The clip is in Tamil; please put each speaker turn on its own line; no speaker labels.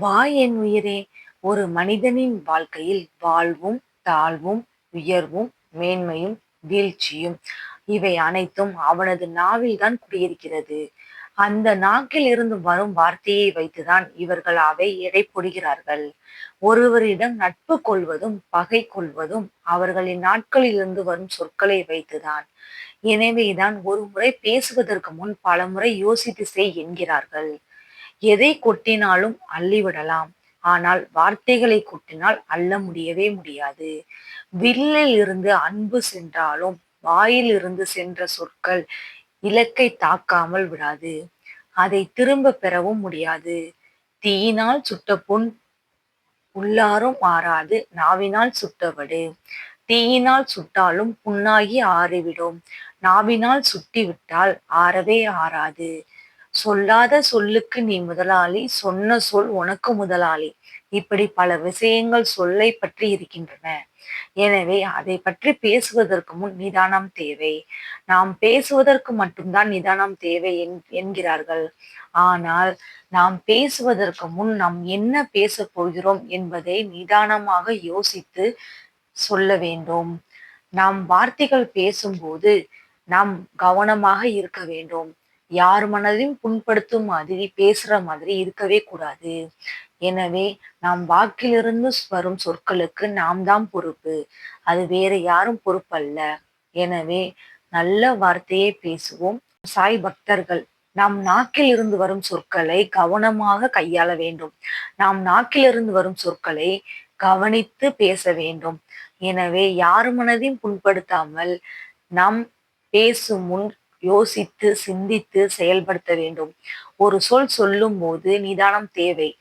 வா என் உயிரே. ஒரு மனிதனின் வாழ்க்கையில் வாழ்வும் தாழ்வும் உயர்வும் மேன்மையும் வீழ்ச்சியும் இவை அனைத்தும் அவனது நாவில்தான் குடியிருக்கிறது. அந்த நாக்கில் இருந்து வரும் வார்த்தையை வைத்துதான் இவர்கள் அவை எடை போடுகிறார்கள். ஒருவரிடம் நட்பு கொள்வதும் பகை கொள்வதும் அவர்களின் நாட்களில் இருந்து வரும் சொற்களை வைத்துதான். எனவேதான் ஒரு முறை பேசுவதற்கு முன் பல முறை யோசித்து செய் என்கிறார்கள். எதை கொட்டினாலும் அள்ளிவிடலாம் ஆனால் வார்த்தைகளை கொட்டினால் அள்ள முடியவே முடியாது. வில்லில் இருந்து அன்பு சென்றாலும் வாயில் இருந்து சென்ற சொற்கள் இலக்கை தாக்காமல் விடாது. அதை திரும்ப பெறவும் முடியாது. தீயினால் சுட்ட புண் உள்ளாரும் ஆறாது நாவினால் சுட்டவடு. தீயினால் சுட்டாலும் புண்ணாகி ஆறிவிடும். நாவினால் சுட்டி விட்டால் ஆறவே ஆறாது. சொல்லாத சொல்லுக்கு நீ முதலாளி சொன்ன சொல் உனக்கு முதலாளி. இப்படி பல விஷயங்கள் சொல்லை பற்றி இருக்கின்றன. எனவே அதை பற்றி பேசுவதற்கு முன் நிதானம் தேவை. நாம் பேசுவதற்கு மட்டும்தான் நிதானம் தேவை என்கிறார்கள். ஆனால் நாம் பேசுவதற்கு முன் நாம் என்ன பேச போகிறோம் என்பதை நிதானமாக யோசித்து சொல்ல வேண்டும். நாம் வார்த்தைகள் பேசும்போது நாம் கவனமாக இருக்க வேண்டும். யார் மனதையும் புண்படுத்தும் மாதிரி பேசுற மாதிரி இருக்கவே கூடாது. எனவே நாம் வாக்கிலிருந்து வரும் சொற்களுக்கு நாம் தான் பொறுப்பு. அது வேற யாரும் பொறுப்பல்ல. எனவே நல்ல வார்த்தையை பேசுவோம். சாய் பக்தர்கள் நாம் நாக்கில் இருந்து வரும் சொற்களை கவனமாக கையாள வேண்டும். நாம் நாக்கிலிருந்து வரும் சொற்களை கவனித்து பேச வேண்டும். எனவே யார் மனதையும் புண்படுத்தாமல் நாம் பேசும் முன் யோசித்து சிந்தித்து செயல்படுத்த வேண்டும். ஒரு சொல் சொல்லும் போது நிதானம் தேவை.